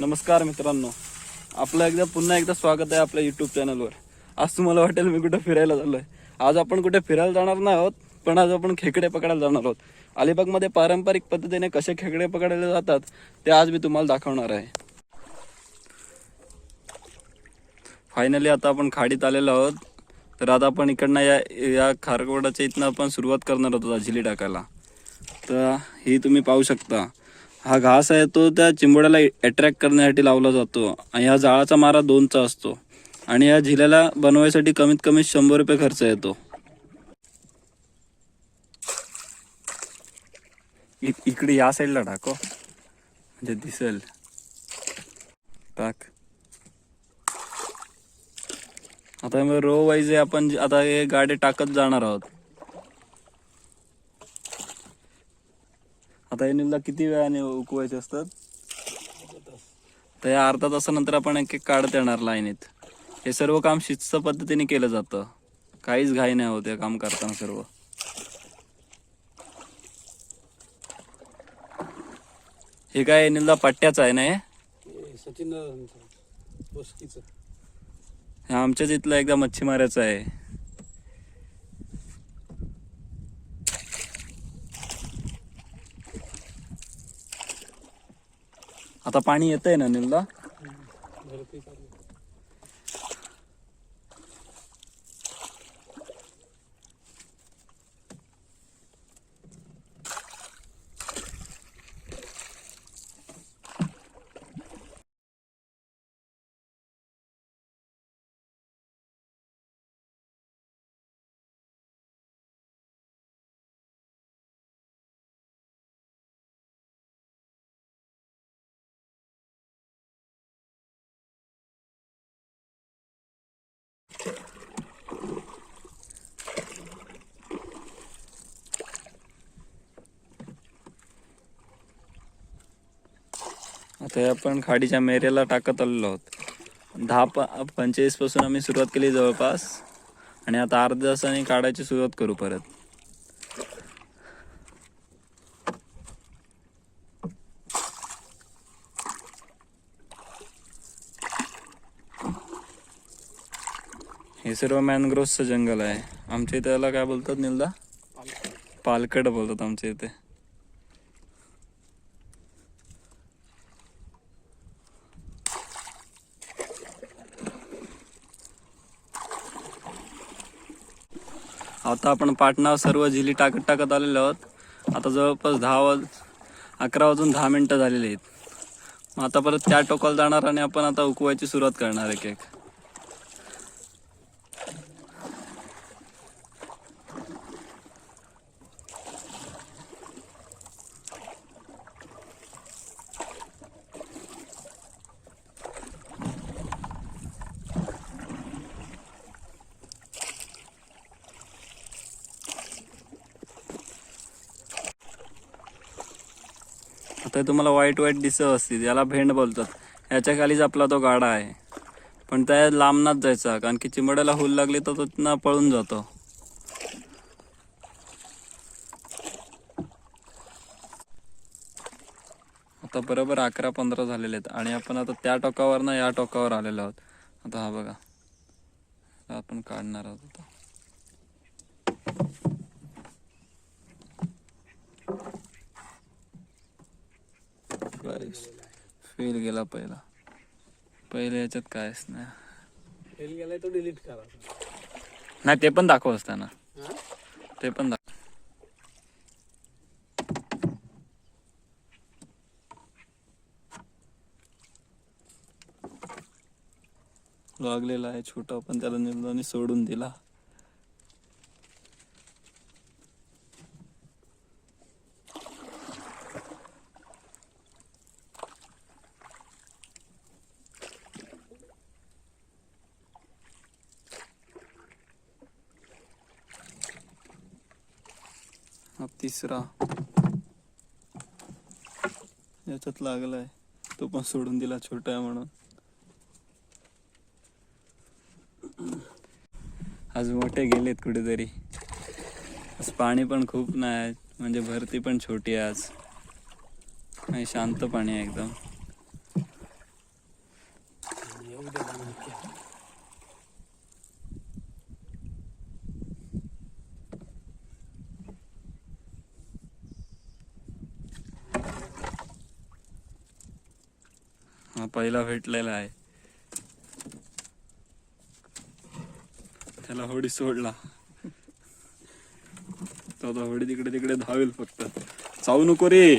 नमस्कार मित्रांनो. आपलं एकदा पुन्हा एकदा स्वागत आहे आपल्या युट्यूब चॅनलवर आज तुम्हाला वाटेल मी कुठे फिरायला चाललोय. आज आपण कुठे फिरायला जाणार नाही आहोत पण आज आपण खेकडे पकडायला जाणार आहोत. अलिबागमध्ये पारंपरिक पद्धतीने कसे खेकडे पकडायला जातात ते आज मी तुम्हाला दाखवणार आहे. फायनली आता आपण खाडीत आलेलो आहोत. तर आता आपण इकडनं या या खारकोडाच्या इथनं आपण सुरुवात करणार आहोत झिली टाकायला. तर ही तुम्ही पाहू शकता. हा घास आहे तो त्या चिंबोड्याला अट्रॅक्ट करण्यासाठी लावला जातो. आणि ह्या जाळाचा मारा दोनचा असतो. आणि या झिल्याला बनवायसाठी कमीत कमी शंभर रुपये खर्च येतो. इ- इकडे या साईडला टाको. म्हणजे दिसेल. टाक. आता मग रो वाईज आपण जे- आता हे गाडी टाकत जाणार आहोत. आता हे निलदा किती वेळाने उकवायचे असतात? तर या अर्धा तासानंतर आपण एक एक काढत येणार लाईनीत. हे सर्व काम शिस्त पद्धतीने केलं जातं. काहीच घाई नाही होत काम करताना सर्व. हे काय निलदा पट्ट्याचं आहे ना हे? सचिन हे आमच्याच इथलं एकदा मच्छीमाराचं आहे. आता पाणी येतंय ना निलदा भरती चालू आता हे आपण खाडीच्या मेरेला टाकत आलेलो आहोत. दहा प पंचेचाळीसपासून आम्ही सुरुवात केली जवळपास. आणि आता अर्ध्या तासाने काढायची सुरुवात करू परत. सर्व मॅनग्रोव्हचं जंगल आहे. आमच्या इथे याला काय बोलतात निलदा? पालकड बोलतात आमच्या इथे. आता आपण पाटणा सर्व झिली टाकत टाकत आलेलो आहोत. आता जवळपास दहा वाज अकरा वाजून दहा मिनटं झालेली आहेत. मग आता परत त्या टोकाला जाणार आणि आपण आता उकवायची सुरुवात करणार एक एक. आता तुम्हाला वाईट वाईट दिसत असतील. याला भेंड बोलतात. याच्या खालीच आपला तो गाडा आहे. पण त्या लांबनाच जायचा. कारण की चिमड्याला हुल लागली तर तो तिथनं पळून जातो. आता बरोबर अकरा पंधरा झालेले आहेत. आणि आपण आता त्या टोकावर ना या टोकावर आलेलो आहोत. आता हा बघा. आपण काढणार आहोत आता. फेल गेला पहिला. पहिले याच्यात कायच नाही. फेल गेलाय तो डिलीट करा. नाही ते पण दाखव असताना? ते पण दाखव. लागलेला आहे छोटा पण त्याला निर्धानी सोडून दिला हा तिसरा. याच्यात लागलाय. तो पण सोडून दिला छोटा आहे म्हणून. आज मोठे गेलेत कुठेतरी. आज पाणी पण खूप नाही म्हणजे भरती पण छोटी आहे आज. शांत पाणी आहे एकदम. पहिला भेटलेला आहे. त्याला होडी सोडला. तो आता होडी तिकडे तिकडे धावेल फक्त. चावू नको रे.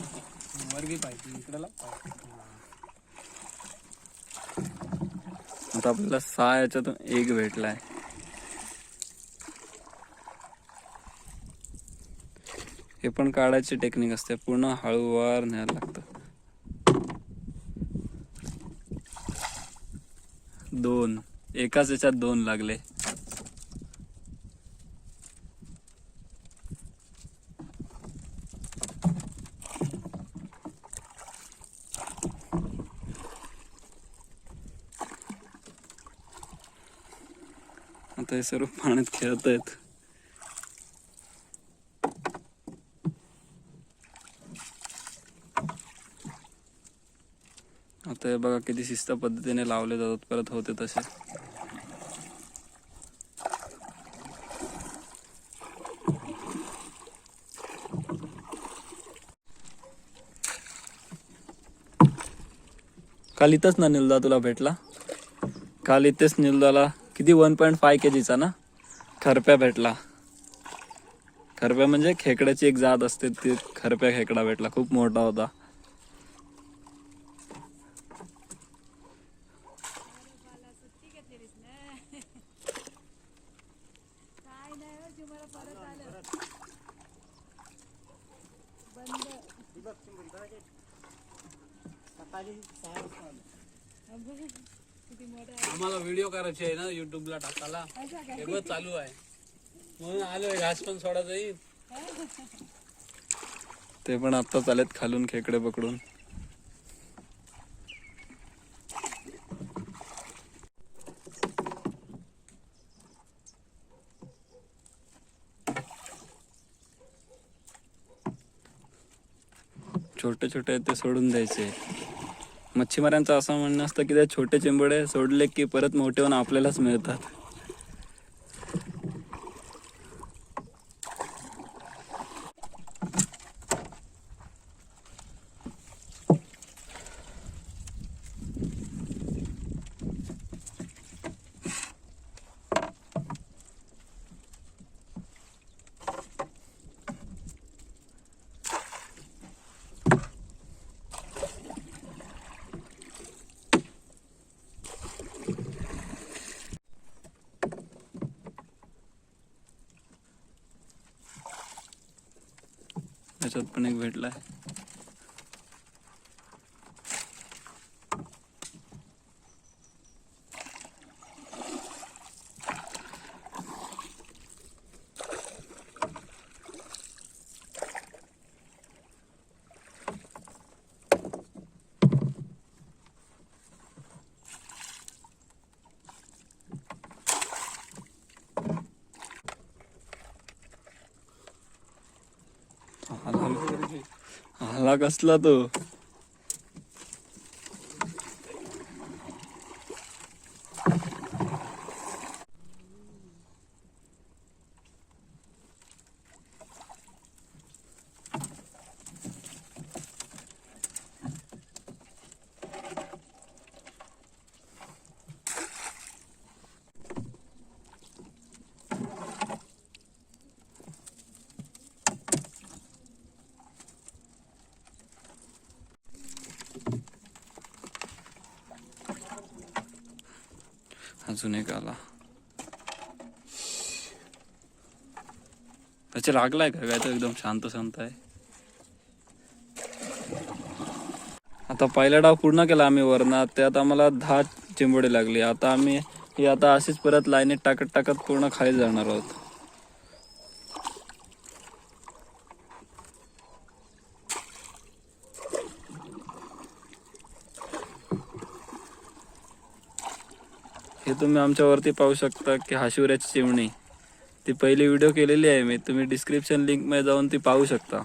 आता आपल्याला सहा याच्यातून एक भेटलाय. हे पण काढायची टेक्निक असते. पूर्ण हळूवार न्यायला लागतं. दोन. एकाच याच्यात दोन लागले. आता हे सर्व पाण्यात खेळत आहेत. आता बघा किती शिस्त पद्धतीने लावले जातात परत होते तसे. काल इथंच ना निलदा तुला भेटला? काल इथेच निलदाला किती वन पॉईंट फाय के जीचा ना? खरप्या भेटला. खरप्या म्हणजे खेकड्याची एक जात असते ती खरप्या खेकडा भेटला खूप मोठा होता काय नाही हो, तुम्हाला परत आलं बंद किती मोठा आहे. आम्हाला व्हिडिओ करायचे आहे ना युट्यूबला टाकायला. असं चालू आहे. म्हणून आलोय घास पण सोडायचं येईल ते पण आत्ताच आलेत खालून खेकडे पकडून. छोटे छोटे ते सोडून द्यायचे. मच्छीमारांचं असं म्हणणं असतं की ते छोटे चिंबडे सोडले की परत मोठे होऊन आपल्यालाच मिळतात. त्याच्यात पण एक भेटला आहे आला कसला अजून एक आला. त्याच्या लागलाय का? काय तो एकदम शांत शांत आहे. आता पहिला डाव पूर्ण केला आम्ही वरणात त्यात आम्हाला दहा चिंबोडे लागले. आता आम्ही ही आता अशीच परत लाईनीत टाकत टाकत पूर्ण खाली जाणार आहोत. हे तुम्ही आमच्यावरती पाहू शकता की हाशिवऱ्याची चिमणी. ती पहिली व्हिडिओ केलेली आहे मी. तुम्ही डिस्क्रिप्शन लिंकमध्ये जाऊन ती पाहू शकता.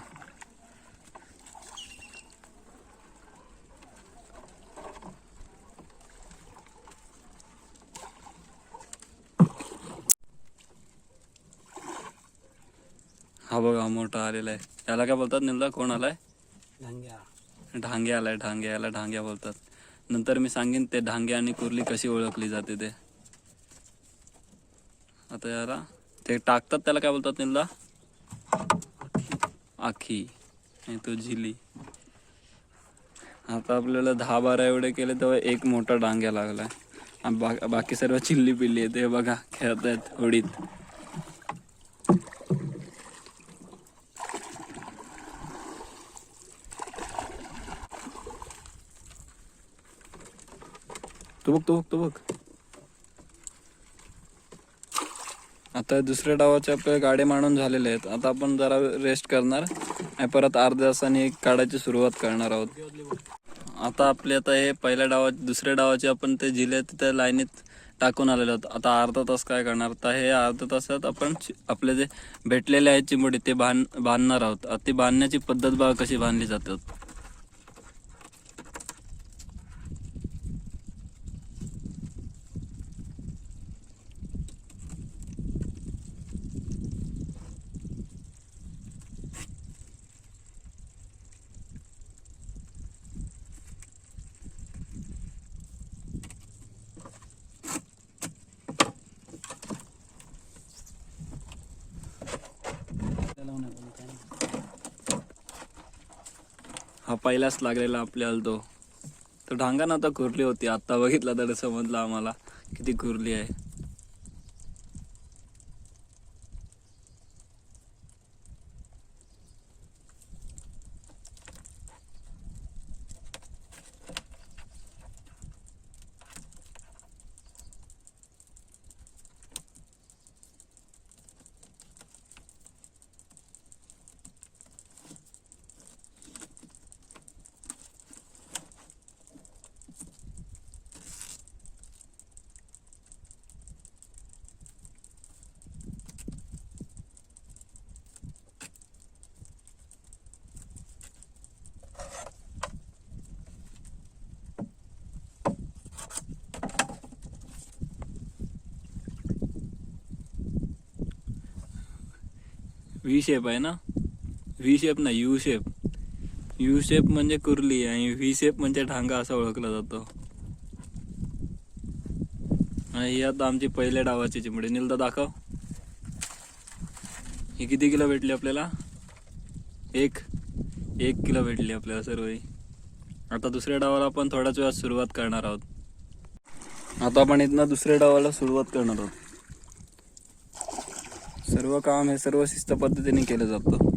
हा बघा मोठा आलेला आहे. याला काय बोलतात निंदा कोण आलाय? धांग्या ढांगे आलाय ढांगे याला ढांग्या बोलतात. नंतर मी सांगेन ते डांगे आणि कुर्ली कशी ओळखली जाते ते. आता याला ते टाकतात त्याला काय बोलतात निलदा आखी. आणि तो झिली. आता आपल्याला दहा बारा एवढे केले तेव्हा एक मोठा डांग्या लागलाय. बा बाकी सर्व चिल्ली पिल्ली आहे ते बघा खेळत आहेत होडीत. बघ तो बघ तो बघ. आता दुसऱ्या डावाचे आपल्या गाडे मांडून झालेले आहेत. आता आपण जरा रेस्ट करणार. आणि परत अर्ध्या तासाने काढायची सुरुवात करणार आहोत. आता आपले आता हे पहिल्या डावा दुसऱ्या डावाचे आपण ते जिले त्या लाईनीत टाकून आलेलो आहोत. आता अर्धा तास काय करणार? आता हे अर्ध्या तासात आपण आपले जे भेटलेले आहेत चिमुडी ते बांध बांधणार आहोत. ती बांधण्याची पद्धत बघा कशी बांधली जातात. हा पहिलाच लागलेला आपल्याला तो तर ढांगा आता कुर्ली होती. आत्ता बघितला तर समजलं आम्हाला किती कुर्ली आहे. व्ही शेप आहे ना? व्ही शेप ना यू शेप यू शेप म्हणजे कुर्ली आणि व्ही शेप म्हणजे ढांगा असा ओळखला जातो. आणि ही आता आमची पहिल्या डावाची चिमडी. निलदा दाखव. ही किती किलो भेटली आपल्याला? एक. एक किलो भेटली आपल्याला सर्व ही. आता दुसऱ्या डावाला आपण थोड्याच वेळात सुरुवात करणार आहोत. आता आपण इथनं दुसऱ्या डावाला सुरुवात करणार आहोत. सर्व काम हे सर्व शिस्त पद्धतीने केलं जातं.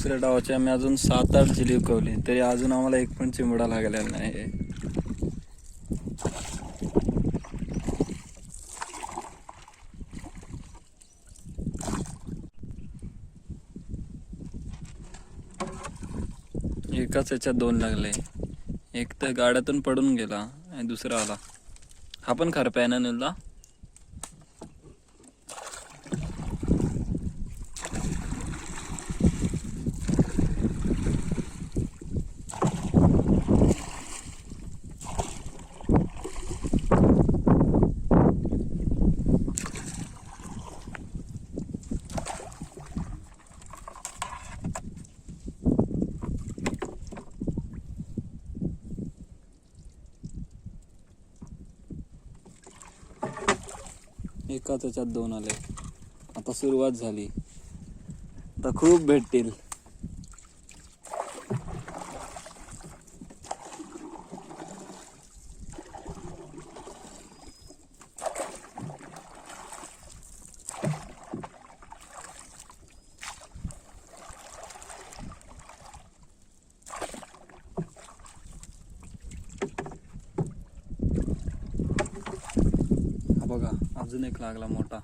दुसऱ्या डावाचे आम्ही अजून सात आठ जिली उकवली. तरी अजून आम्हाला एक पण चिमडा लागलेला नाही एकाच याच्यात दोन लागले. एक तर गाड्यातून पडून गेला आणि दुसरा आला. हा पण खरप्या आहे ना एकाच याच्यात दोन आले? आता सुरुवात झाली. आता खूप भेटतील. बघा अजून एक लागला मोठा.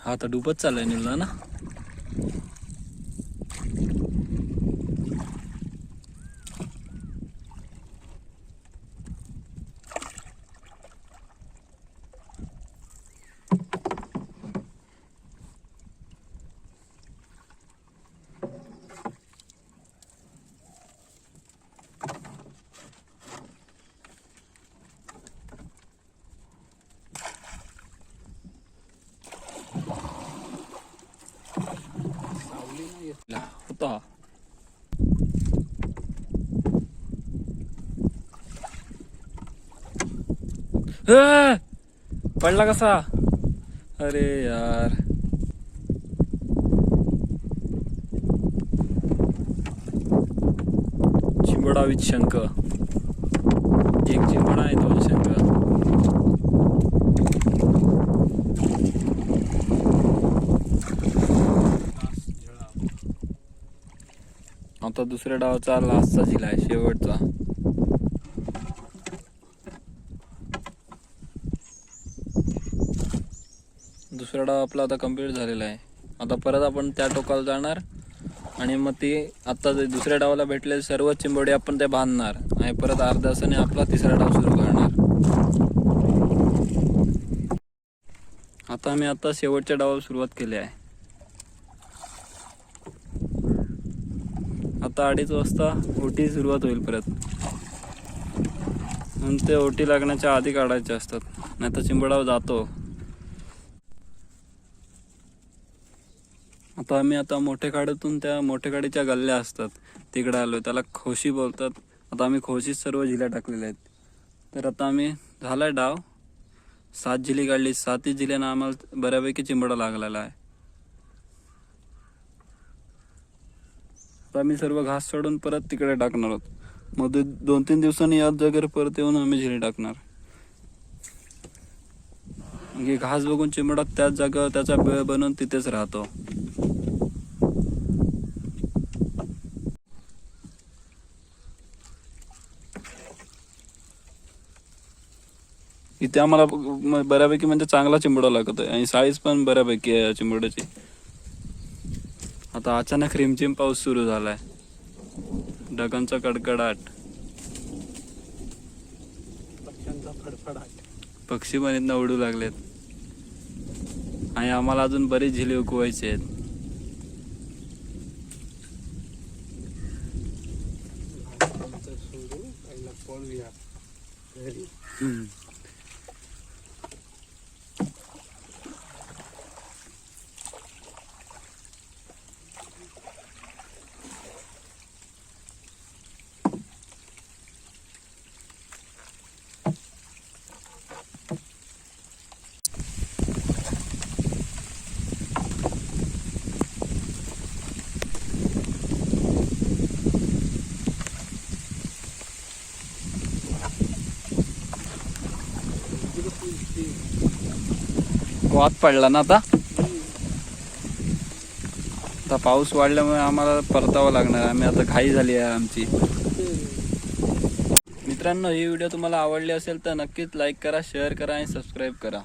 हा तर डुबत चाललाय निघला ना होता ए! पडला कसा अरे यार चिंबडा विथ शंख एक चिंबडा आहे दोन शंख आता दुसऱ्या डावाचा लास्टचा झिला आहे शेवटचा. दुसरा डाव आपला आता कंप्लीट झालेला आहे. आता परत आपण त्या टोकाला जाणार आणि मग ती आता जे दुसऱ्या डावाला भेटलेले सर्व चिंबोडे आपण ते बांधणार. आणि परत अर्ध्या आपला तिसरा डाव सुरू करणार. आता आम्ही आता शेवटच्या डावाला सुरुवात केली आहे. आता अडीच वाजता ओटी सुरुवात होईल परत. म्हणून ते ओटी लागण्याच्या आधी काढायचे असतात. नाही तर चिंबडाव जातो. आता आम्ही आता मोठे काडीतून त्या मोठ्या काडीच्या गल्ल्या असतात. तिकडे आलो त्याला खोशी बोलतात. आता आम्ही खोशीत सर्व झिल्या टाकलेल्या आहेत. तर आता आम्ही झालाय डाव. सात झिली काढली. सातही झिल्यानं आम्हाला बऱ्यापैकी चिंबडा लागलेला आहे. तर आम्ही सर्व घास सोडून परत तिकडे टाकणार आहोत. मग दोन तीन दिवसांनी याच जागेवर परत येऊन आम्ही झिरे टाकणार. म्हणजे घास बघून चिमडा त्याच जागेवर त्याचा बेळ बनवून तिथेच राहतो. इथे आम्हाला बऱ्यापैकी म्हणजे चांगला चिंबडा लागत आहे आणि साईज पण बऱ्यापैकी आहे चिंबड्याची आता अचानक रिमझिम पाऊस सुरू झालाय. ढगांचा कडकडाट. पक्षी पण इथनं उडू लागलेत. आणि आम्हाला अजून बरीच झिले उकवायचे आहेत. वाद पडला ना आता. आता पाऊस वाढल्यामुळे आम्हाला परतावं लागणार आम्ही आता घाई झाली आहे आमची. मित्रांनो ही व्हिडिओ तुम्हाला आवडली असेल तर नक्कीच लाईक करा शेअर करा आणि सबस्क्राईब करा.